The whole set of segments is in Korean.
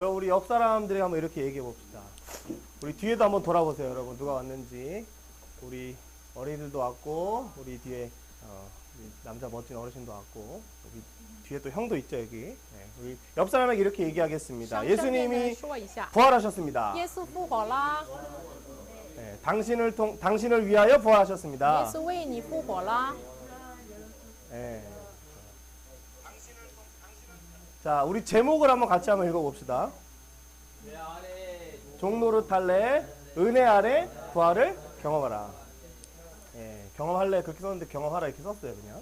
그럼 우리 옆 사람들이 한번 이렇게 얘기해 봅시다. 우리 뒤에도 한번 돌아보세요, 여러분. 누가 왔는지. 우리 어린이들도 왔고, 우리 뒤에 어, 우리 남자 멋진 어르신도 왔고, 우리 뒤에 또 형도 있죠 여기. 네, 우리 옆 사람에게 이렇게 얘기하겠습니다. 向身边的人 예수님이 说一下， 부활하셨습니다. 耶稣复活啦， 네, 당신을 통 당신을 위하여 耶 부활하셨습니다. 稣为你复活啦。 네. 자, 우리 제목을 한번 같이 한번 읽어봅시다. 종로를 탈래 은혜 아래 부활을 경험하라. 예, 경험할래 그렇게 썼는데 경험하라 이렇게 썼어요 그냥.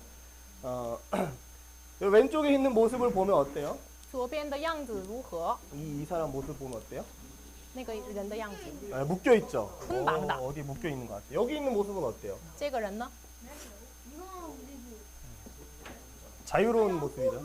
어, 여기 왼쪽에 있는 모습을 보면 어때요? 左边的样子如何？ 이, 이 사람 모습 보면 어때요? 那个人的样子， 예, 묶여 있죠.捆绑다. 어, 어디 묶여 있는 것 같아요. 여기 있는 모습은 어때요? 这个人呢？ 자유로운 모습이죠.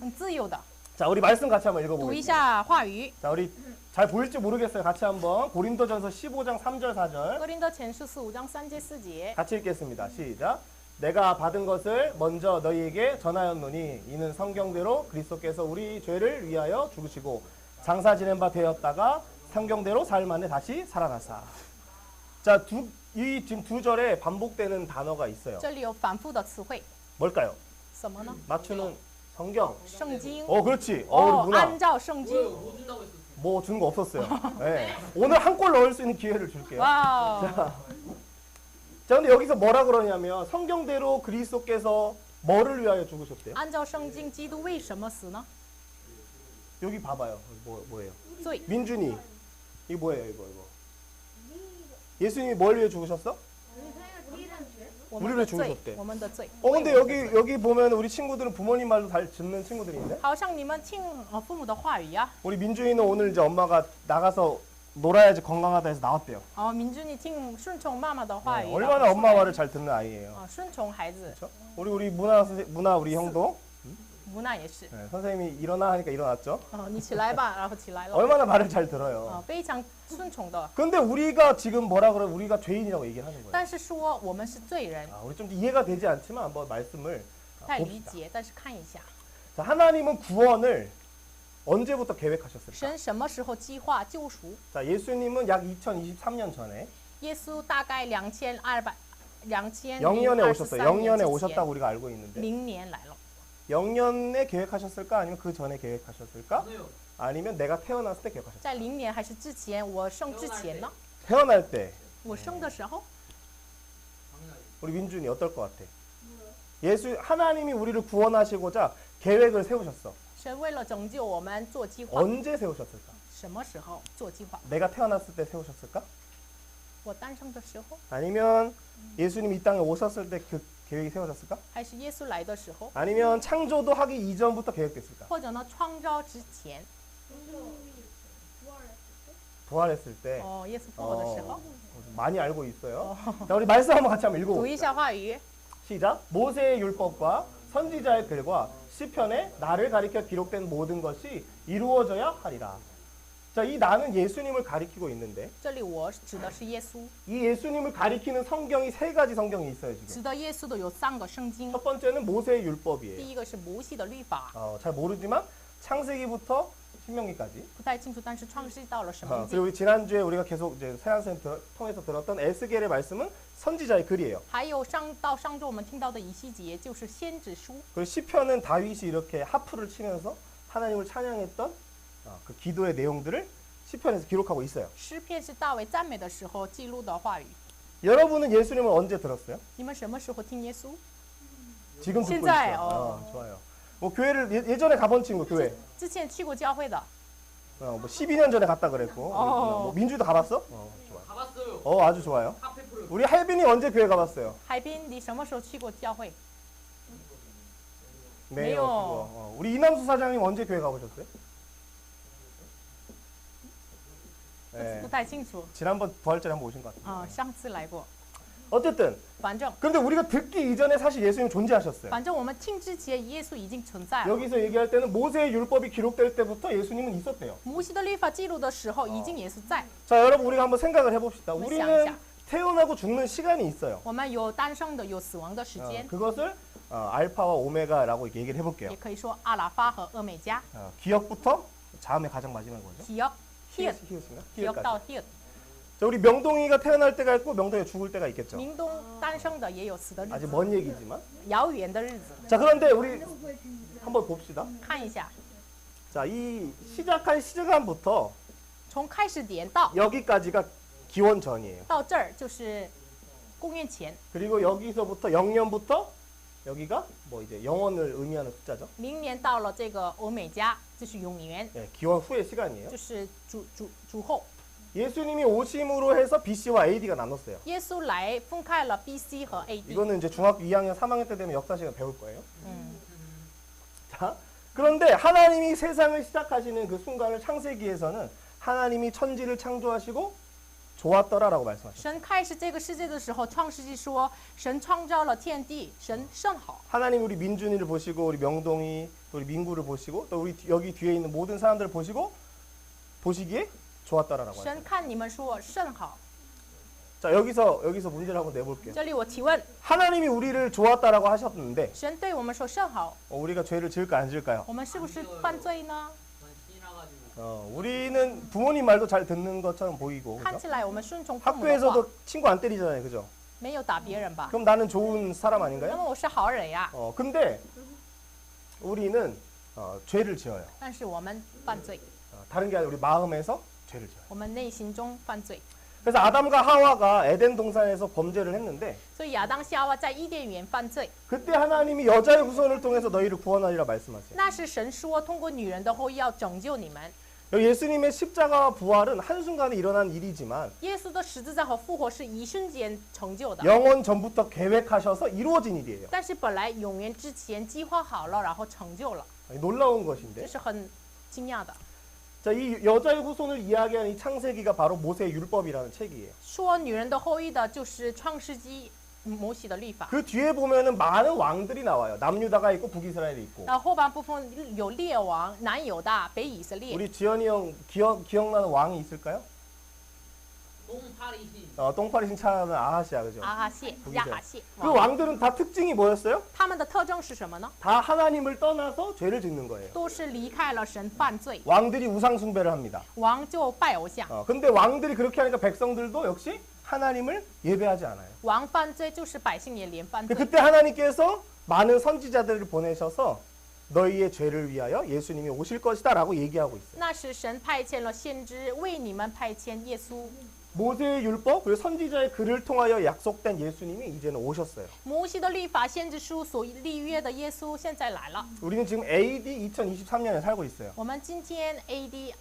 很自由的。 자, 우리 말씀 같이 한번 读一 읽어보겠습니다. 下话语， 자, 우리 잘 보일지 모르겠어요. 같이 한번 고린도전서 15장 3절 4절 哥林多前书四五章三节四节。 같이 읽겠습니다. 시작. 내가 받은 것을 먼저 너희에게 전하였노니 이는 성경대로 그리스도께서 우리 죄를 위하여 죽으시고 장사 지낸 바 되었다가 성경대로 사흘 만에 다시 살아나사. 자, 두, 이 지금 두 절에 반복되는 단어가 있어요. 这里有反复的词汇， 뭘까요? 什么呢？ 맞추는 성경. 圣经。 어, 그렇지. 어, 우리 哦， 문화. 按照圣经。 뭐 준 거 없었어요. 네. 오늘 한 골 넣을 수 있는 기회를 줄게요. 哇哦， 자, 자, 근데 여기서 뭐라 그러냐면 성경대로 그리스도께서 뭐를 위하여 죽으셨대요? 按照圣经，基督为什么死呢？ 여기 봐봐요. 뭐 뭐예요? 罪。 민준이 이거 뭐예요? 이거 이거. 예수님이 뭘 위해 죽으셨어? 我 우리를 们的罪 죽으셨대 ，我们的罪。 어 근데 여기 여기 보면 우리 친구들은 부모님 말도 잘 듣는 친구들인데 好像你们听呃父母的话语呀、 우리 민준이는 오늘 이제 엄마가 나가서 놀아야지 건강하다 해서 나왔대요. 哦，民君你听顺从妈妈的话 네, 语。 얼마나 엄마 말을 잘 듣는 아이예요. 啊，顺从孩子， 그렇죠? 우리 우리 문화 선생 문화 우리 형도 无奈也是。 네, 선생님이 일어나 하니까 일어났죠. 哦，你起来吧，然后起来了。 얼마나 말을 잘 들어요. 啊，非常顺从的。 근데 우리가 지금 뭐라 그래? 우리가 죄인이라고 얘기를 하는 거예요. 但是说我们是罪人， 아, 우리 좀 이해가 되지 않지만 한번 말씀을 不 아, 太理 봅시다. 解，但是看一下， 자, 하나님은 구원을 언제부터 계획하셨을까? 神什么时候计划救赎？ 자, 예수님은 약 2023년 전에 耶稣大概两千二百两千 영년에 二十 오셨어요. 三年 영년에 之 오셨다고 前， 우리가 알고 있는데 零年来了。 영년에 계획하셨을까? 아니면 그 전에 계획하셨을까? 아니면 내가 태어났을 때 계획하셨을까? 在零年还是之前？我生之前呢？ 태어날 때 我生的时候， 우리 민준이 어떨 것 같아? 예수 하나님이 우리를 구원하시고자 계획을 세우셨어. 神为了拯救我们做计划， 언제 세우셨을까? 什么时候做计划？ 내가 태어났을 때 세우셨을까? 我诞生的时候， 아니면 예수님 이 땅에 오셨을 때 그 계획이 세워졌을까? 还是耶稣来的时候， 아니면 창조도 하기 이전부터 계획됐을까? 或者呢创造之前？ 부활했을 때 哦，耶稣复活的时候 어, ， 많이 알고 있어요. 자, 우리 말씀 한번 같이 한번 读 읽어봅시다. 一下话语。 시작. 모세의 율법과 선지자의 글과 시편에 나를 가리켜 기록된 모든 것이 이루어져야 하리라. 자, 이 나는 예수님을 가리키고 있는데 这里我指的是耶稣， 이 예수님을 가리키는 성경이 세 가지 성경이 있어요, 지금. 指的耶稣的有三个圣经， 첫 번째는 모세의 第 율법이에요. 一个是摩西的律法， 어, 잘 모르지만 창세기부터 신명기까지 不太清楚，但是创世到了什 어, 么 그리고 우리 지난주에 우리가 계속 이제 세안쌤 들- 통해서 들었던 에스겔의 말씀은 선지자의 글이에요. 还有上到上周我们听到的以西结，就是先知书。 그리고 시편은 다윗이 이렇게 하프를 치면서 하나님을 찬양했던 어, 그 기도의 내용들을 시편에서 기록하고 있어요. 诗篇是大卫赞美的时候记录的话语。 여러분은 예수님을 언제 들었어요? 你们什么时候听耶稣？ 지금 듣고 现在, 있어요. 어. 어, 좋아요. 뭐 교회를 예, 예전에 가본 친구 교회 之前去过教会的， 어, 뭐 12년 전에 갔다 그랬고 어. 뭐 민주도 가봤어? 어, 좋아요. 가봤어요. 어, 아주 좋아요. 카페 프로. 우리 할빈이 언제 교회 가봤어요? 海滨，你什么时候去过教会？ 네, 네요. 어, 어. 우리 이남수 사장님 언제 교회 가보셨어요? 不 네, 太清楚。 지난번 부활절에 한번 오신 것 같아요. 啊、上次来过。 어쨌든 反正 근데 우리가 듣기 이전에 사실 예수님 존재하셨어요. 反正我们听之前，耶稣已经存在了。 여기서 얘기할 때는 모세의 율법이 기록될 때부터 예수님은 있었대요. 摩西的律法记录的时候，已经耶稣在。 자, 여러분 우리가 한번 생각을 해봅시다. 한번 우리는想一下. 태어나고 죽는 시간이 있어요. 我们有诞生的，有死亡的时 어, 间， 그것을 어, 알파와 오메가라고 얘기를 해볼게요. 也可以说阿拉法和俄美加。 어, 기억부터 자음의 가장 마지막 뭐죠? hiệp hiệp 히읗인가? hiệp 히읗까지.到hiệp。 자, 우리 명동이가 태어날 때가 있고 명동이가 죽을 때가 있겠죠. 明东诞生的也有死的日 아직 子， 먼 얘기지만. 遥远的日子。 자, 그런데 우리 한번 봅시다. 看一下， 자, 이 시작한 시간부터 从开始点到 여기까지가 기원 전이에요. 到这儿就是公元前 그리고 여기서부터 0년부터 여기가 뭐 이제 영원을 의미하는 숫자죠. 明年到了这个欧美加，就是永元， 예, 기원 후의 시간이에요. 就是主主主后。 예수님이 오심으로 해서 BC와 AD가 나눴어요. 耶稣来分开了 B.C. 和 A.D. 이거는 이제 중학교 2학년, 3학년 때 되면 역사 시간 배울 거예요. 嗯， 자, 그런데 하나님이 세상을 시작하시는 그 순간을 창세기에서는 하나님이 천지를 창조하시고 좋았더라라고 말씀하셨어요. 神开始这个世界的时候，创世纪说，神创造了天地，神甚好。 하나님 우리 민준이를 보시고 우리 명동이 또 우리 민구를 보시고 또 우리 뒤- 여기 뒤에 있는 모든 사람들을 보시고 보시기에 좋았더라라고 하죠. 神看你们说甚好。 자 여기서 여기서 문제를 한번 내볼게요. 这里我提问， 하나님이 우리를 좋았다라고 하셨는데 神对我们说甚好， 어, 우리가 죄를 지을까 안 지을까요? 我们是不是犯罪呢？ 어, 우리는 부모님 말도 잘 듣는 것처럼 보이고 看 그죠? 起来我们顺从父母的话， 학교에서도 친구 안 때리잖아요, 그죠? 没有打别人吧？ 그럼 나는 좋은 사람 那 아닌가요? 么我是好人呀， 어, 근데 우리는 어, 죄를 지어요. 但是我们犯罪， 어, 다른 게 아니라 우리 마음에서 죄를 지어요. 我们内心中犯罪。 그래서 아담과 하와가 에덴 동산에서 범죄를 했는데 所以亚当夏娃在伊甸园犯罪， 그때 하나님이 여자의 후손을 통해서 너희를 구원하리라 말씀하세요. 那是神说通过女人的后裔要拯救你们。 여기 예수님의 십자가와 부활은 한순간에 일어난 일이지만 耶稣的十字架和复活是一瞬间成就的， 영원 전부터 계획하셔서 이루어진 일이에요. 但是本来永远之前计划好了，然后成就了， 아니, 놀라운 这 것인데. 是很惊讶的。 자, 이 여자의 후손을 이야기하는 이 창세기가 바로 모세의 율법이라는 책이에요. 说女人的后裔的就是创世纪 摩西的律法， 그 뒤에 보면은 많은 왕들이 나와요. 남유다가 있고 북이스라엘이 있고. 然后后半部分有列王，南犹大，北以色列。 우리 지연이 형 기억 기억나는 왕이 있을까요? 똥파리신 어, 똥파리 신차는 아하시아 그죠? 阿哈谢、 북이스라엘 亚哈谢， 그 왕들은 다 특징이 뭐였어요? 他们的特征是什么呢？ 다 하나님을 떠나서 죄를 짓는 거예요. 都是离开了神犯罪， 왕들이 우상 숭배를 합니다. 王就拜偶像， 어, 근데 왕들이 그렇게 하니까 백성들도 역시 하나님을 예배하지 않아요. 王犯罪就是百姓也连犯 근데 罪。 그때 하나님께서 많은 선지자들을 보내셔서 너희의 죄를 위하여 예수님이 오실 것이다라고 얘기하고 있어요. 那是神派遣了先知为你们派遣耶稣。 모세의 율법 그리고 선지자의 글을 통하여 약속된 예수님이 이제는 오셨어요. 摩西的律法、先知书所立约的耶稣现在来了。 우리는 지금 AD 2023년에 살고 있어요. 我们今天 AD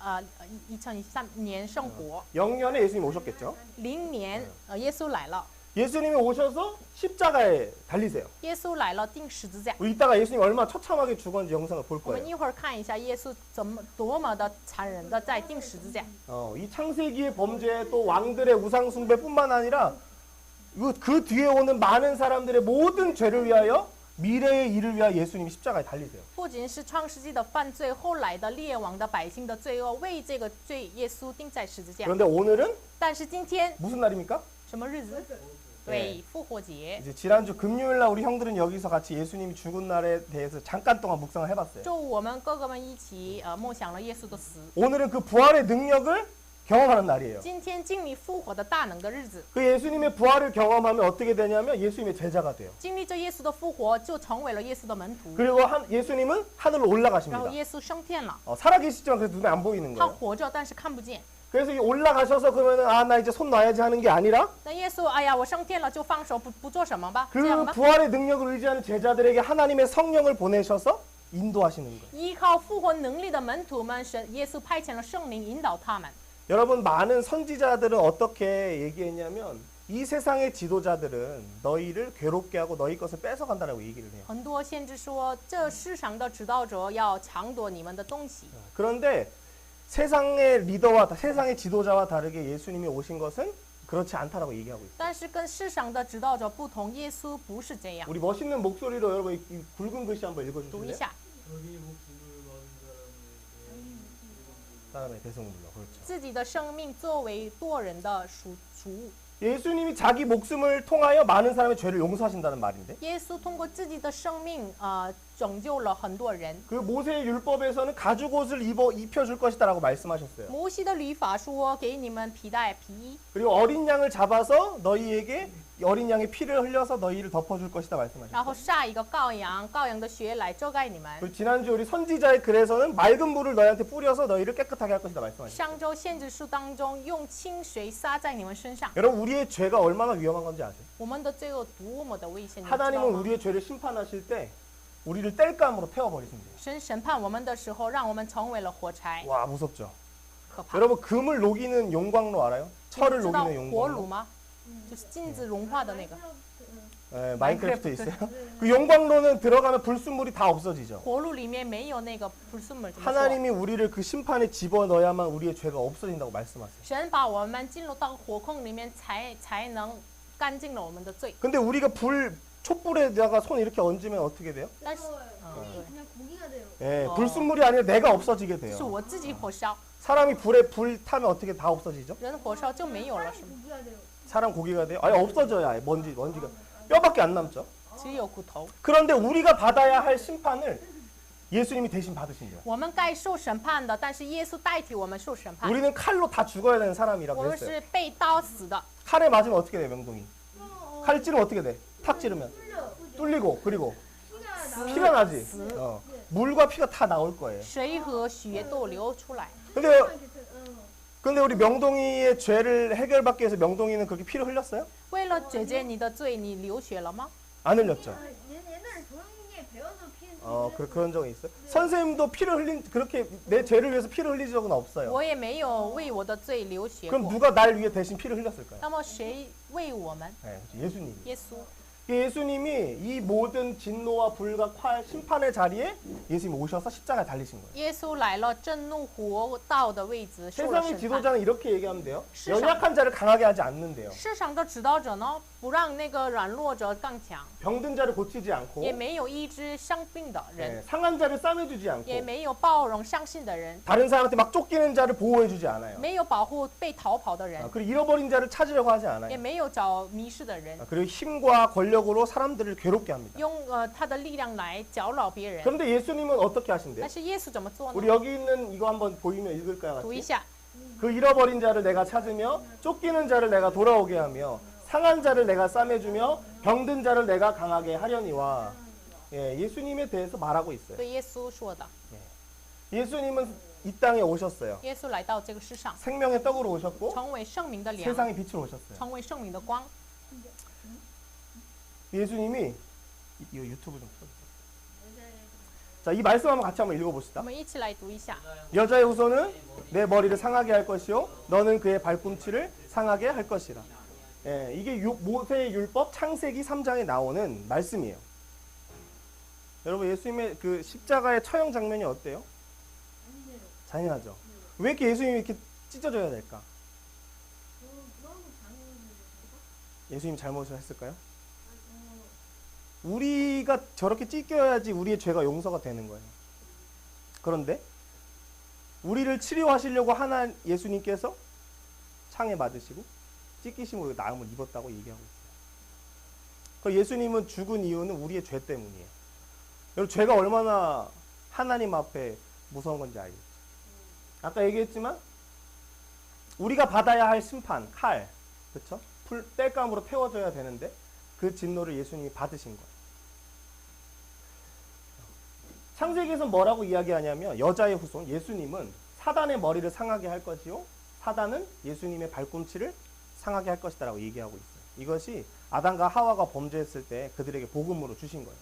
呃一千一三年生活， 영년에 예수님 오셨겠죠? 零年呃耶稣来了， 예수님이 오셔서 십자가에 달리세요. 耶稣来了钉十字架。 우리 이따가 예수님 얼마나 처참하게 죽었는지 영상을 볼 我们 거예요. 一会儿看一下耶稣怎么多么的残忍的在钉十字架。 어, 이 창세기의 범죄 또 왕들의 우상 숭배뿐만 아니라 그, 그 뒤에 오는 많은 사람들의 모든 죄를 위하여 미래의 일을 위하여 예수님이 십자가에 달리세요. 不仅是创世纪的犯罪，后来的列王的百姓的罪恶，为这个罪耶稣钉在十字架。 그런데 오늘은 但是今天 무슨 날입니까? 什么日子？对，复活节。 이제 지난주 금요일 날 우리 형들은 여기서 같이 예수님이 죽은 날에 대해서 잠깐 동안 묵상을 해봤어요. 周五我们哥哥们一起呃默想了耶稣的死。 오늘은 그 부활의 능력을 경험하는 날이에요. 今天经历复活的大能的日子， 그 예수님의 부활을 경험하면 어떻게 되냐면 예수님의 제자가 돼요. 经历着耶稣的复活，就成为了耶稣的门徒。 그리고 한, 예수님은 하늘로 然 올라가십니다. 后耶稣升天了， 어, 살아계시지만 그래도 눈에 안 보이는 他 거예요. 活着，但是看不见。 그래서 이 올라가셔서 그러면은 아 나 이제 손 놔야지 하는 게 아니라 那耶稣，哎呀，我升天了，就放手不不做什么吧，这 그 样吧。 부활의 능력을 의지하는 제자들에게 하나님의 성령을 보내셔서 인도하시는 거예요. 依靠复活能力的门徒们，神耶稣派遣了圣灵引导他们。 여러분 많은 선지자들은 어떻게 얘기했냐면 이 세상의 지도자들은 너희를 괴롭게 하고 너희 것을 뺏어간다라고 얘기를 해요. 很多先知说，这世上的指导者要抢夺你们的东西。 그런데 세상의 리더와 다- 세상의 지도자와 다르게 예수님이 오신 것은 그렇지 않다라고 얘기하고 있어요. 但是跟世上的指导者不同，耶稣不是这样。 우리 멋있는 목소리로 여러분 이, 이 굵은 글씨 한번 读一 읽어주실래요? 下， 자기 목숨을 받은 사람에게 다음에 대성을 불러 그렇죠. 自己的生命作为多人的赎赎物。 예수님이 자기 목숨을 통하여 많은 사람의 죄를 용서하신다는 말인데 耶稣通过自己的生命，呃， 拯救了很多人。 그 모세의 율법에서는 가죽 옷을 입어 입혀줄 것이다라고 말씀하셨어요. 摩西的律法说，给你们皮带、皮衣， 그리고 어린 양을 잡아서 너희에게 어린 양의 피를 흘려서 너희를 덮어줄 것이다 然 말씀하셨어요. 后杀一个羔羊，羔羊的血来遮盖你们。 그리고 지난주 우리 선지자의 글에서는 맑은 물을 너희한테 뿌려서 너희를 깨끗하게 할 것이다 말씀하셨어요. 上周先知书当中，用清水洒在你们身上。 여러분 우리의 죄가 얼마나 위험한 건지 아세요? 我们的罪恶多么的危险，你们知道 하나님은 吗？ 우리의 죄를 심판하실 때 우리를 뗄감으로 태워버리신대요. 神审判我们的时候，让我们成为了火柴， 와 무섭죠. 可怕。 여러분 금을 녹이는 용광로 알아요? 你们 철을 知道 녹이는 火炉 용광로. 吗？ 就是金子融化的那个 예, 마인크래프트 있어요? 그 용광로는 들어가면 불순물이 다 없어지죠. 火炉里面没有那个불순물。怎么说 하나님이 우리를 그 심판에 집어 넣어야만 우리의 죄가 없어진다고 말씀하세요. 神把我们进入到火坑里面才，才能干净了我们的罪。 근데 우리가 불 촛불에다가 손 이렇게 얹으면 어떻게 돼요? 但是， 손이 그냥 고기가 돼요. 예, 어. 불순물이 아니라 내가 없어지게 是 돼요. 我自己火烧， 사람이 불에 불 타면 어떻게 다 없어지죠? 人火烧就没有了，是 사람이 吗？ 고기가 돼요. 사람 고기가 돼요? 아예 없어져요. 아예 먼지 먼지가 뼈밖에 안 남죠. 只有骨头。 그런데 우리가 받아야 할 심판을 예수님이 대신 받으신대요. 我们该受审判的，但是耶稣代替我们受审判。 우리는 칼로 다 죽어야 되는 我 사람이라고 们 했어요. 是被刀死的， 칼에 맞으면 어떻게 돼 명동이? 어, 칼 찌르면 어떻게 돼? 탁 찌르면 뚫려. 뚫리고 그리고 피가 나. 피가 나지. 어. 물과 피가 다 나올 거예요. 水和血都流出来。 근데 어. 근데 우리 명동이의 죄를 해결받기 위해서 명동이는 그렇게 피를 흘렸어요? 为了解决你的罪，你流血了吗？ 안 흘렸죠. 아, 옛- 옛날에 조용히 배워서 피는. 어 그, 그런 적이 있어요. 선생님도 피를 흘린 그렇게 내 죄를 위해서 피를 흘린 적은 없어요. 我也没有为我的罪流血 그럼 过。 누가 날 위해 대신 피를 흘렸을까요? 那么谁为我们？ 네, 그렇죠. 예수님. 耶稣。 예수님이 이 모든 진노와 불과 화- 심판의 자리에 예수님이 오셔서 십자가에 달리신 거예요. 耶稣来了，震怒火道的位置，受了 세상의 审判。 지도자는 이렇게 얘기하면 돼요. 세상- 연약한 자를 강하게 하지 않는데요. 世上的指导者呢， 不让那个软弱者更强， 병든 자를 고치지 않고 也没有医治生病的 네, 人， 상한 자를 싸매주지 않고 也没有包容伤心的人， 다른 사람한테 막 쫓기는 자를 보호해주지 않아요. 没有保护被逃跑的 아, 人， 그리고 잃어버린 자를 찾으려고 하지 也 않아요. 没有找迷失的人 아, ， 그리고 힘과 권력으로 사람들을 괴롭게 합니다. 用呃他的力量来搅扰别人。 그런데 예수님은 어떻게 하신대요? 但是耶稣怎么做 우리 呢？ 여기 있는 이거 한번 보이면 읽을까요? 读一 같이? 下， 그 잃어버린 자를 내가 찾으며 쫓기는 자를 내가 돌아오게 하며 상한 자를 내가 싸매주며 병든 자를 내가 강하게 하려니와 예, 예수님에 대해서 말하고 있어요. 对耶稣说的， 예수님은 이 땅에 오셨어요. 耶稣来到这个世上， 생명의 떡으로 오셨고 成为生命的粮， 세상의 빛으로 오셨어요. 成为生命的光。 예수님이 이- 이거 유튜브 좀 켜주세요. 자, 이 말씀 한번 같이 한번 我 읽어봅시다. 们一起来读一下。 여자의 후손은 내 머리를 상하게 할 것이요 너는 그의 발꿈치를 상하게 할 것이라. 예, 이게 유- 모세의 율법 창세기 3장에 나오는 말씀이에요. 여러분 예수님의 그 십자가의 처형 장면이 어때요? 잔인하죠. 왜 이렇게 예수님이 이렇게 찢어져야 될까? 예수님이 잘못을 했을까요? 어, 우리가 저렇게 찢겨야지 우리의 죄가 용서가 되는 거예요. 그런데 우리를 치료하시려고 하나 예수님께서 창에 맞으시고 찢기심으로 나음을 입었다고 얘기하고 있어요. 그 예수님은 죽은 이유는 우리의 죄 때문이에요. 여러분 죄가 얼마나 하나님 앞에 무서운 건지 알겠죠? 아까 얘기했지만 우리가 받아야 할 심판, 칼, 그렇죠? 풀 땔감으로 태워져야 되는데 그 진노를 예수님이 받으신 거예요. 창세기에서 뭐라고 이야기하냐면 여자의 후손 예수님은 사단의 머리를 상하게 할 것이요 사단은 예수님의 발꿈치를 상하게 할 것이다라고 얘기하고 있어요. 이것이 아담과 하와가 범죄했을 때 그들에게 복음으로 주신 거예요.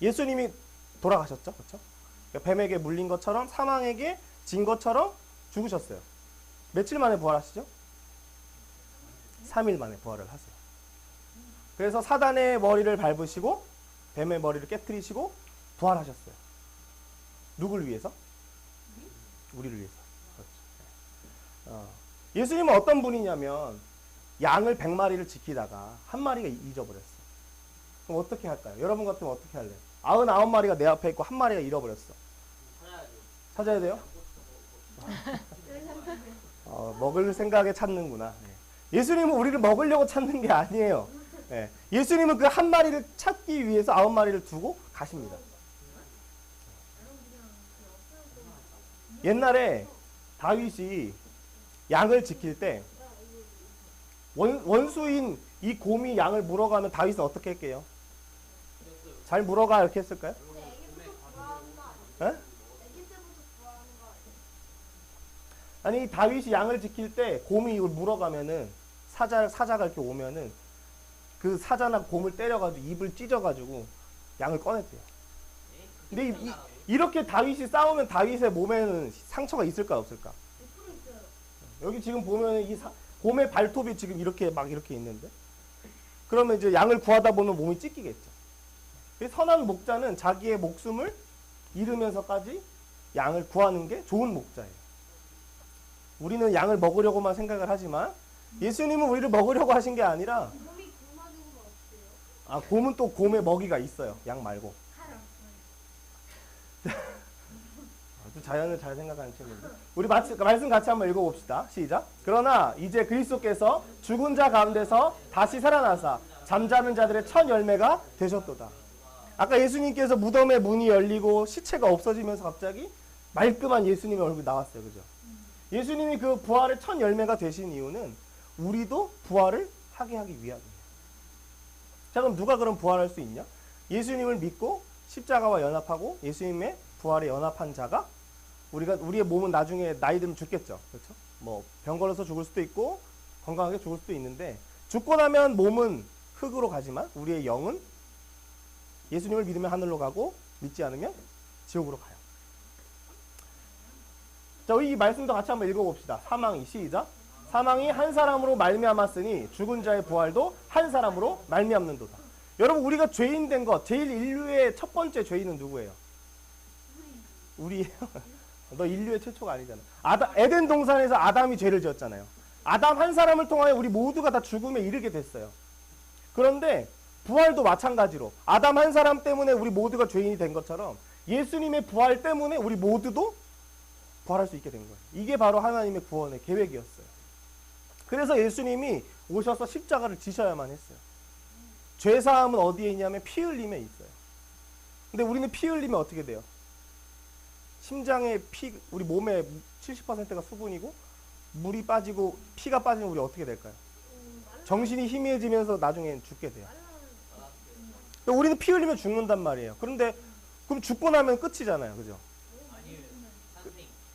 예수님이 돌아가셨죠, 그렇죠? 뱀에게 물린 것처럼 사망에게 진 것처럼 죽으셨어요. 며칠 만에 부활하시죠? 3일 만에 부활을 하세요. 그래서 사단의 머리를 밟으시고 뱀의 머리를 깨뜨리시고 부활하셨어요. 누굴 위해서? 우리를 위해서. 그렇죠. 네. 어, 예수님은 어떤 분이냐면 양을 100마리를 지키다가 한 마리가 잊어버렸어. 그럼 어떻게 할까요? 여러분 같으면 어떻게 할래요? 99마리가 내 앞에 있고 한 마리가 잃어버렸어. 찾아야 돼요? 어, 먹을 생각에 찾는구나. 네. 예수님은 우리를 먹으려고 찾는 게 아니에요. 예. 예수님은 그 한 마리를 찾기 위해서 아홉 마리를 두고 가십니다. 옛날에 다윗이 양을 지킬 때 원, 원수인 이 곰이 양을 물어가면 다윗은 어떻게 할게요? 잘 물어가 이렇게 했을까요? 아니 다윗이 양을 지킬 때 곰이 이걸 물어가면은 사자 사자가 이렇게 오면은 그 사자나 곰을 때려가지고 입을 찢어가지고 양을 꺼냈대요. 근데 이, 이- 이렇게 다윗이 싸우면 다윗의 몸에는 상처가 있을까 없을까? 100% 있어요. 여기 지금 보면 이 사- 곰의 발톱이 지금 이렇게 막 이렇게 있는데 그러면 이제 양을 구하다 보면 몸이 찢기겠죠. 이 선한 목자는 자기의 목숨을 잃으면서까지 양을 구하는 게 좋은 목자예요. 우리는 양을 먹으려고만 생각을 하지만 예수님은 우리를 먹으려고 하신 게 아니라? 아 곰은 또 곰의 먹이가 있어요. 양 말고. 아주 자연을 잘 생각하는 친구인데. 우리 마치, 말씀 같이 한번 읽어봅시다. 시작. 그러나 이제 그리스도께서 죽은 자 가운데서 다시 살아나사 잠자는 자들의 첫 열매가 되셨도다. 아까 예수님께서 무덤의 문이 열리고 시체가 없어지면서 갑자기 말끔한 예수님의 얼굴이 나왔어요. 그죠? 예수님이 그 부활의 첫 열매가 되신 이유는 우리도 부활을 하게 하기 위함이에요. 자, 그럼 누가 그럼 부활할 수 있냐? 예수님을 믿고 십자가와 연합하고 예수님의 부활에 연합한 자가 우리가 우리의 몸은 나중에 나이 들면 죽겠죠. 그렇죠? 뭐 병 걸려서 죽을 수도 있고 건강하게 죽을 수도 있는데 죽고 나면 몸은 흙으로 가지만 우리의 영은 예수님을 믿으면 하늘로 가고 믿지 않으면 지옥으로 가요. 자, 이 말씀도 같이 한번 읽어봅시다. 사망이 시작. 사망이 한 사람으로 말미암았으니 죽은 자의 부활도 한 사람으로 말미암는도다. 여러분 우리가 죄인 된 것, 제일 인류의 첫 번째 죄인은 누구예요? 우리예요. 너 인류의 최초가 아니잖아. 아다, 에덴 동산에서 아담이 죄를 지었잖아요. 아담 한 사람을 통하여 우리 모두가 다 죽음에 이르게 됐어요. 그런데 부활도 마찬가지로 아담 한 사람 때문에 우리 모두가 죄인이 된 것처럼 예수님의 부활 때문에 우리 모두도 부활할 수 있게 된 거예요. 이게 바로 하나님의 구원의 계획이었어요. 그래서 예수님이 오셔서 십자가를 지셔야만 했어요. 죄 사함은 어디에 있냐면 피 흘림에 있어요. 근데 우리는 피 흘리면 어떻게 돼요? 심장에 피 우리 몸의 70%가 수분이고 물이 빠지고 피가 빠지면 우리 어떻게 될까요? 정신이 희미해지면서 나중엔 죽게 돼요. 근데 우리는 피 흘리면 죽는단 말이에요. 그런데 그럼 죽고 나면 끝이잖아요. 그죠?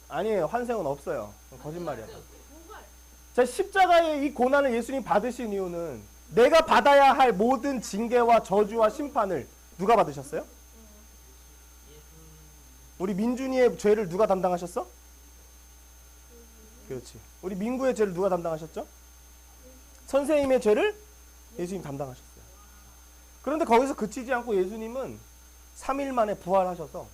아니에요. 환생은 없어요. 거짓말이야. 자, 십자가의 이 고난을 예수님 받으신 이유는 내가 받아야 할 모든 징계와 저주와 심판을 누가 받으셨어요? 우리 민준이의 죄를 누가 담당하셨어? 그렇지. 우리 민구의 죄를 누가 담당하셨죠? 선생님의 죄를 예수님 담당하셨어요. 그런데 거기서 그치지 않고 예수님은 3일 만에 부활하셔서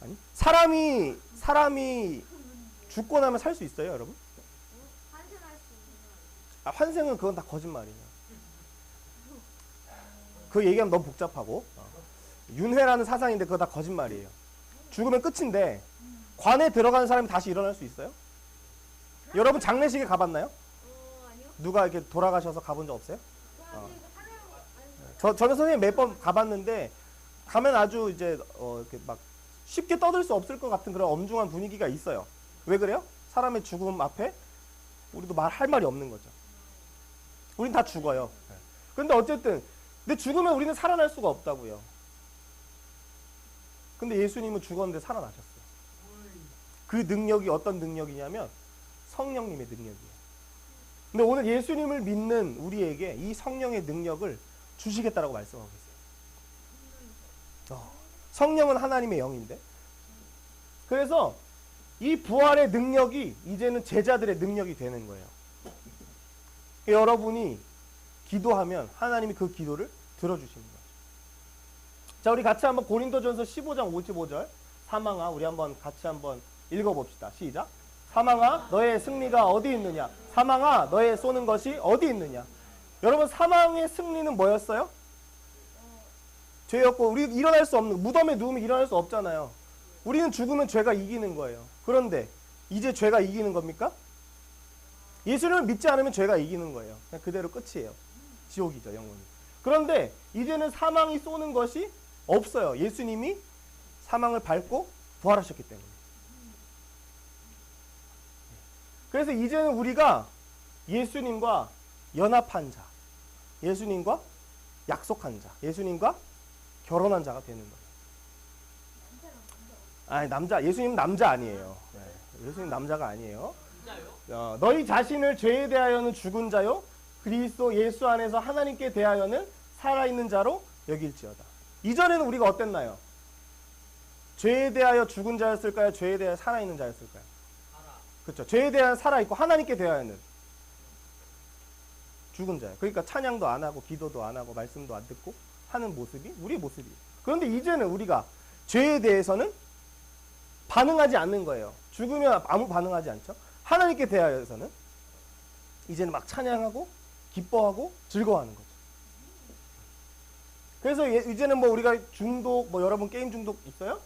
아니 사람이 사람이 죽고 나면 살 수 있어요, 여러분? 아, 환생은 그건 다 거짓말이에요. 그 얘기하면 너무 복잡하고 어. 윤회라는 사상인데 그거 다 거짓말이에요. 죽으면 끝인데 관에 들어가는 사람이 다시 일어날 수 있어요? 여러분 장례식에 가봤나요? 어. 누가 이렇게 돌아가셔서 가본 적 없어요? 아니 저 저는 선생님 몇 번 가봤는데 가면 아주 이제 어 이렇게 막 쉽게 떠들 수 없을 것 같은 그런 엄중한 분위기가 있어요. 왜 그래요? 사람의 죽음 앞에 우리도 말할 말이 없는 거죠. 우린 다 죽어요. 근데 어쨌든 근데 죽으면 우리는 살아날 수가 없다고요. 근데 예수님은 죽었는데 살아나셨어요. 그 능력이 어떤 능력이냐면 성령님의 능력이에요. 근데 오늘 예수님을 믿는 우리에게 이 성령의 능력을 주시겠다라고 말씀하고 계세요. 어, 성령은 하나님의 영인데. 그래서 이 부활의 능력이 이제는 제자들의 능력이 되는 거예요. 여러분이 기도하면 하나님이 그 기도를 거죠. 자, 우리 같이 한번 고린도전서 15장 55절 사망아 우리 한번 같이 한번 읽어봅시다. 시작. 사망아 너의 승리가 어디 있느냐? 사망아 너의 쏘는 것이 어디 있느냐? 여러분 사망의 승리는 뭐였어요? 죄였고 우리 일어날 수 없는 무덤에 누우면 일어날 수 없잖아요. 우리는 죽으면 죄가 이기는 거예요. 그런데 이제 죄가 이기는 겁니까? 예수님을 믿지 않으면 죄가 이기는 거예요. 그냥 그대로 끝이에요. 지옥이죠, 영원히. 그런데 이제는 사망이 쏘는 것이 없어요. 예수님이 사망을 밟고 부활하셨기 때문에. 그래서 이제는 우리가 예수님과 연합한 자, 예수님과 약속한 자, 예수님과 결혼한 자가 되는 거예요. 아니 남자, 예수님 남자 아니에요. 네, 예수님 남자가 아니에요. 어, 너희 자신을 죄에 대하여는 죽은 자요 그리스도 예수 안에서 하나님께 대하여는 살아있는 자로 여길지어다. 이전에는 우리가 어땠나요? 죄에 대하여 죽은 자였을까요? 죄에 대하여 살아있는 자였을까요? 그렇죠. 죄에 대하여 살아있고 하나님께 대하여는 죽은 자예요. 그러니까 찬양도 안 하고 기도도 안 하고 말씀도 안 듣고 하는 모습이 우리의 모습이에요. 그런데 이제는 우리가 죄에 대해서는 반응하지 않는 거예요. 죽으면 아무 반응하지 않죠. 하나님께 대하여서는 이제는 막 찬양하고 기뻐하고 즐거워하는 거죠. 그래서 예- 이제는 뭐 우리가 중독 뭐 여러분 게임 중독 있어요?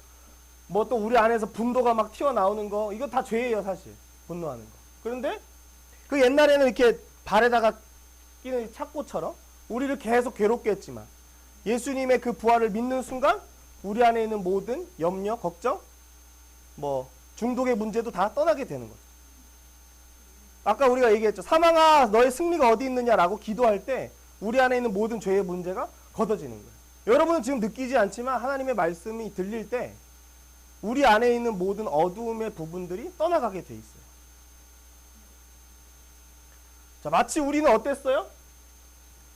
뭐 또 우리 안에서 분도가 막 튀어나오는 거 이거 다 죄예요 사실 분노하는 거. 그런데 그 옛날에는 이렇게 발에다가 끼는 착고처럼 우리를 계속 괴롭게 했지만 예수님의 그 부활을 믿는 순간 우리 안에 있는 모든 염려, 걱정, 뭐 중독의 문제도 다 떠나게 되는 거죠. 아까 우리가 얘기했죠. 사망아, 너의 승리가 어디 있느냐라고 기도할 때 우리 안에 있는 모든 죄의 문제가 걷어지는 거예요. 여러분은 지금 느끼지 않지만 하나님의 말씀이 들릴 때 우리 안에 있는 모든 어두움의 부분들이 떠나가게 돼 있어요. 자, 마치 우리는 어땠어요?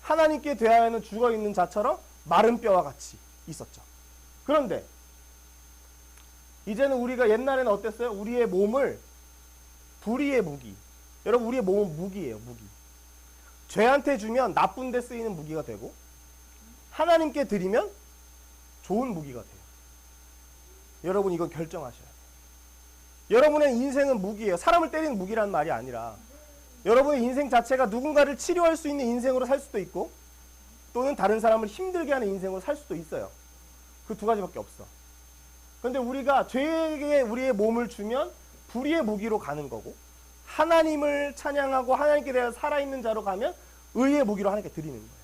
하나님께 대하여는 죽어 있는 자처럼 마른 뼈와 같이 있었죠. 그런데 이제는 우리가 옛날에는 어땠어요? 우리의 몸을 불의의 무기. 여러분 우리의 몸은 무기예요, 무기. 죄한테 주면 나쁜 데 쓰이는 무기가 되고 하나님께 드리면 좋은 무기가 돼요. 여러분 이건 결정하셔야 돼요. 여러분의 인생은 무기예요. 사람을 때리는 무기라는 말이 아니라 여러분의 인생 자체가 누군가를 치료할 수 있는 인생으로 살 수도 있고 또는 다른 사람을 힘들게 하는 인생으로 살 수도 있어요. 그 두 가지밖에 없어. 그런데 우리가 죄에게 우리의 몸을 주면 불의의 무기로 가는 거고 하나님을 찬양하고 하나님께 대해 살아있는 자로 가면 의의 무기로 하나님께 드리는 거예요.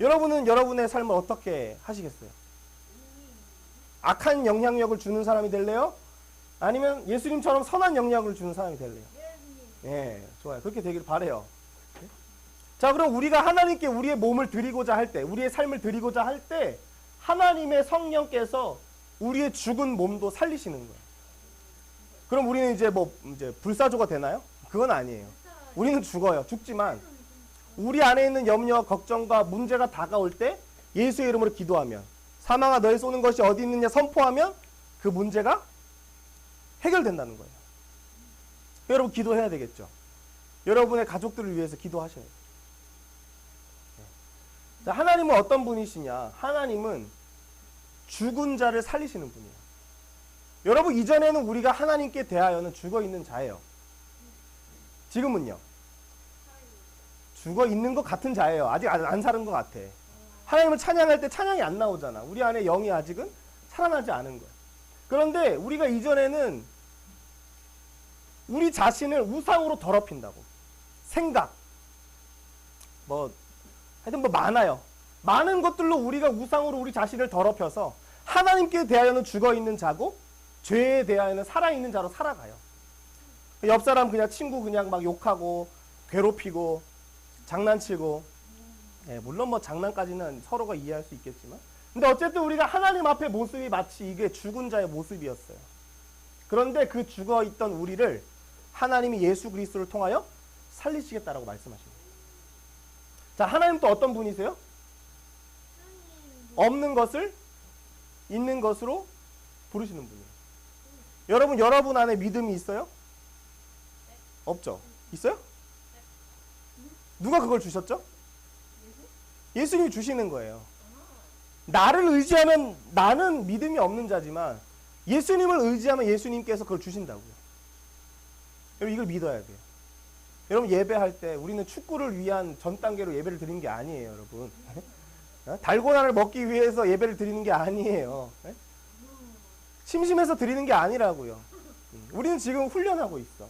여러분은 여러분의 삶을 어떻게 하시겠어요? 악한 영향력을 주는 사람이 될래요? 아니면 예수님처럼 선한 영향을 주는 사람이 될래요? 예, 좋아요. 그렇게 되길 바래요. 예? 자, 그럼 우리가 하나님께 우리의 몸을 드리고자 할 때, 우리의 삶을 드리고자 할 때, 하나님의 성령께서 우리의 죽은 몸도 살리시는 거예요. 그럼 우리는 이제 뭐 이제 불사조가 되나요? 그건 아니에요. 우리는 죽어요. 죽지만 우리 안에 있는 염려, 걱정과 문제가 다가올 때 예수의 이름으로 기도하면 사망아 너의 쏘는 것이 어디 있느냐 선포하면 그 문제가 해결된다는 거예요. 여러분 기도해야 되겠죠. 여러분의 가족들을 위해서 기도하셔야 돼요. 네. 자, 하나님은 어떤 분이시냐? 하나님은 죽은 자를 살리시는 분이에요. 여러분 이전에는 우리가 하나님께 대하여는 죽어 있는 자예요. 지금은요. 죽어 있는 것 같은 자예요. 아직 안, 안 살은 것 같아. 하나님을 찬양할 때 찬양이 안 나오잖아. 우리 안에 영이 아직은 살아나지 않은 거야. 그런데 우리가 이전에는 우리 자신을 우상으로 더럽힌다고. 생각. 뭐, 하여튼 뭐 많아요. 많은 것들로 우리가 우상으로 우리 자신을 더럽혀서 하나님께 대하여는 죽어 있는 자고 죄에 대하여는 살아있는 자로 살아가요. 옆 사람 그냥 친구 그냥 막 욕하고 괴롭히고 장난치고 예, 물론 뭐 장난까지는 서로가 이해할 수 있겠지만 근데 어쨌든 우리가 하나님 앞에 모습이 마치 이게 죽은 자의 모습이었어요. 그런데 그 죽어 있던 우리를 하나님이 예수 그리스도를 통하여 살리시겠다라고 말씀하십니다. 자, 하나님 또 어떤 분이세요? 없는 것을 있는 것으로 부르시는 분이에요. 여러분, 여러분 안에 믿음이 있어요? 없죠? 있어요? 누가 그걸 주셨죠? 예수님이 주시는 거예요. 나를 의지하면 나는 믿음이 없는 자지만 예수님을 의지하면 예수님께서 그걸 주신다고요. 여러분 이걸 믿어야 돼요. 여러분 예배할 때 우리는 축구를 위한 전 단계로 예배를 드리는 게 아니에요, 여러분. 어? 달고나를 먹기 위해서 예배를 드리는 게 아니에요. 예? 심심해서 드리는 게 아니라고요. 음, 우리는 지금 훈련하고 있어.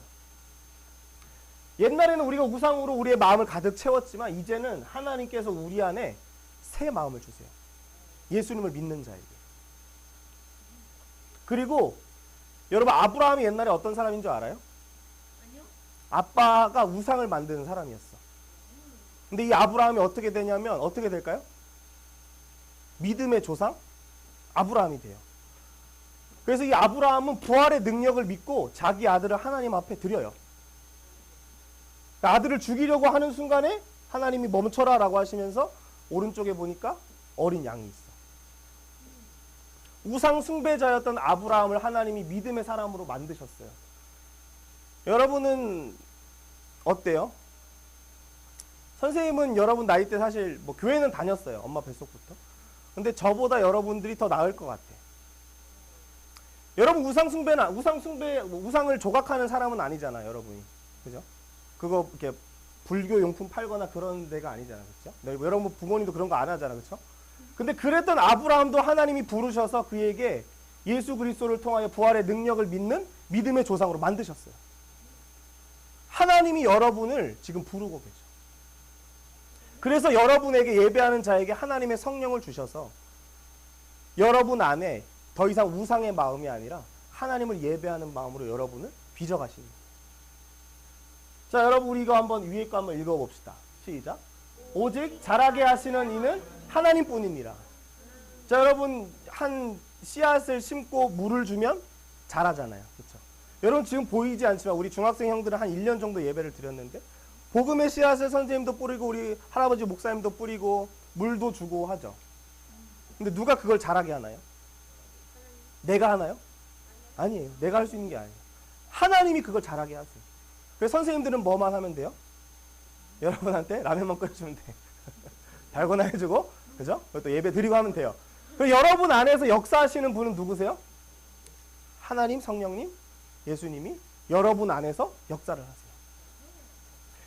옛날에는 우리가 우상으로 우리의 마음을 가득 채웠지만 이제는 하나님께서 우리 안에 새 마음을 주세요. 예수님을 믿는 자에게. 그리고 여러분 아브라함이 옛날에 어떤 사람인 줄 알아요? 아니요. 아빠가 우상을 만드는 사람이었어. 근데 이 아브라함이 어떻게 되냐면 어떻게 될까요? 믿음의 조상 아브라함이 돼요. 그래서 이 아브라함은 부활의 능력을 믿고 자기 아들을 하나님 앞에 드려요. 그 아들을 죽이려고 하는 순간에 하나님이 멈춰라 라고 하시면서 오른쪽에 보니까 어린 양이 있어. 우상 숭배자였던 아브라함을 하나님이 믿음의 사람으로 만드셨어요. 여러분은 어때요? 선생님은 여러분 나이 때 사실 뭐 교회는 다녔어요. 엄마 뱃속부터. 근데 저보다 여러분들이 더 나을 것 같아. 여러분 우상 숭배나 우상 숭배 뭐 우상을 조각하는 사람은 아니잖아요, 여러분이. 그죠? 그거 이렇게 불교 용품 팔거나 그런 데가 아니잖아. 그렇죠? 네, 여러분 부모님도 그런 거 안 하잖아. 그렇죠? 근데 그랬던 아브라함도 하나님이 부르셔서 그에게 예수 그리스도를 통하여 부활의 능력을 믿는 믿음의 조상으로 만드셨어요. 하나님이 여러분을 지금 부르고 계죠. 그래서 여러분에게 예배하는 자에게 하나님의 성령을 주셔서 여러분 안에 더 이상 우상의 마음이 아니라 하나님을 예배하는 마음으로 여러분을 거예요. 자, 여러분 우리 이거 한번 위에 거 한번 읽어봅시다. 시작. 오직 자라게 하시는 이는 하나님뿐이니라. 자, 여러분 한 씨앗을 심고 물을 주면 자라잖아요. 그렇죠? 여러분 지금 보이지 않지만 우리 중학생 형들은 한 1년 정도 예배를 드렸는데 복음의 씨앗을 선생님도 뿌리고 우리 할아버지 목사님도 뿌리고 물도 주고 하죠. 근데 누가 그걸 잘하게 하나요? 내가 하나요? 아니에요. 내가 할 수 있는 게 아니에요. 하나님이 그걸 잘하게 하세요. 그래서 선생님들은 뭐만 하면 돼요? 여러분한테 라면만 끓여주면 돼. 달고나 해주고, 그죠? 또 예배 드리고 하면 돼요. 그 여러분 안에서 역사하시는 분은 누구세요? 하나님, 성령님, 예수님이 여러분 안에서 역사를 하세요.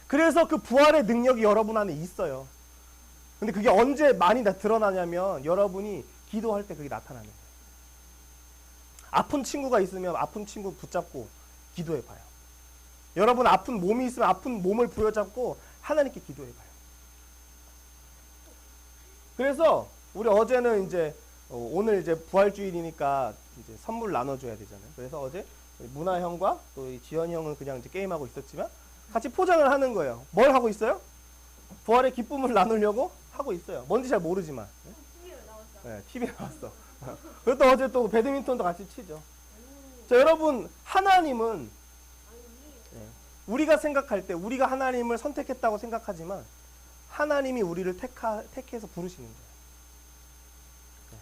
그래서 그 부활의 능력이 여러분 안에 있어요. 근데 그게 언제 많이 나- 드러나냐면 여러분이 기도할 때 그게 나타나는 거예요. 아픈 친구가 있으면 아픈 친구 붙잡고 기도해 봐요. 여러분 아픈 몸이 있으면 아픈 몸을 부여잡고 하나님께 기도해 봐요. 그래서 우리 어제는 이제 어, 오늘 이제 부활주일이니까 이제 선물 나눠줘야 되잖아요. 그래서 어제 문화 형과 또이 지현 형은 그냥 이제 게임하고 있었지만 같이 포장을 하는 거예요. 뭘 하고 있어요? 부활의 기쁨을 나누려고 하고 있어요. 뭔지 잘 모르지만. 네, TV에 나왔어. 그리고 또 어제 또 배드민턴도 같이 치죠. 자, 여러분, 하나님은 네, 우리가 생각할 때 우리가 하나님을 선택했다고 생각하지만 하나님이 우리를 택하, 택해서 부르시는 거예요. 네.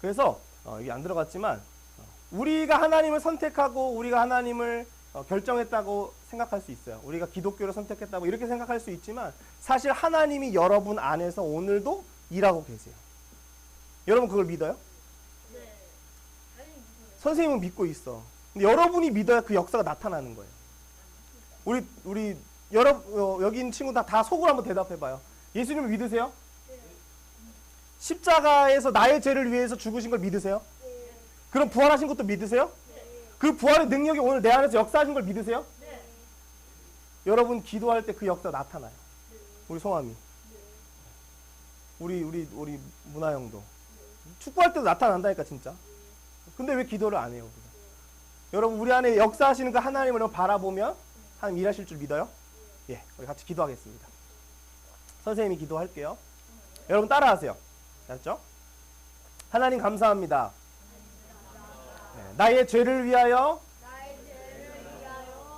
그래서 어, 이게 안 들어갔지만 어, 우리가 하나님을 선택하고 우리가 하나님을 어, 결정했다고 생각할 수 있어요. 우리가 기독교를 선택했다고 이렇게 생각할 수 있지만 사실 하나님이 여러분 안에서 오늘도 일하고 계세요. 여러분 그걸 믿어요? 네. 선생님은 믿고 있어. 근데 여러분이 믿어야 그 역사가 나타나는 거예요. 우리 우리 여러 어, 여기 있는 친구 다, 다 속으로 한번 대답해 봐요. 예수님을 믿으세요? 십자가에서 나의 죄를 위해서 죽으신 걸 믿으세요? 그럼 부활하신 것도 믿으세요? 그 부활의 능력이 오늘 내 안에서 역사하신 걸 믿으세요? 여러분 기도할 때 그 역사 나타나요. 우리 성함이. 우리 우리 우리 문화 형도. 축구할 때도 나타난다니까 진짜. 근데 왜 기도를 안 해요? 우리가? 여러분 우리 안에 역사하시는 그 하나님을 바라보면 하나님 일하실 줄 믿어요? 예, 우리 같이 기도하겠습니다. 선생님이 기도할게요. 여러분 따라하세요. 알았죠? 하나님 감사합니다. 네, 나의 죄를 위하여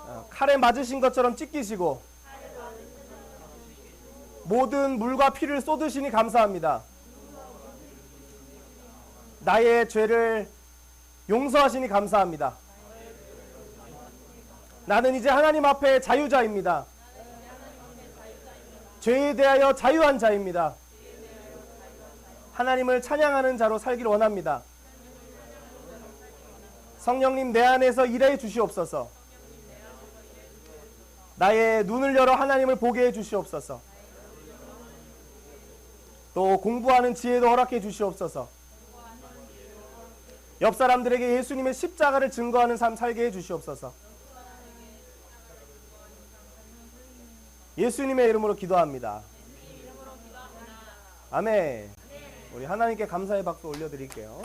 어, 칼에 맞으신 것처럼 찢기시고 모든 물과 피를 쏟으시니 감사합니다. 나의 죄를 용서하시니 감사합니다. 나는 이제 하나님 앞에 자유자입니다. 죄에 대하여 자유한 자입니다. 하나님을 찬양하는 자로 살길 원합니다. 성령님 내 안에서 일해 주시옵소서. 나의 눈을 열어 하나님을 보게 해 주시옵소서. 또 공부하는 지혜도 허락해 주시옵소서. 옆 사람들에게 예수님의 십자가를 증거하는 삶 살게 해 주시옵소서. 예수님의 이름으로 기도합니다. 아멘. 우리 하나님께 감사의 박수 올려드릴게요.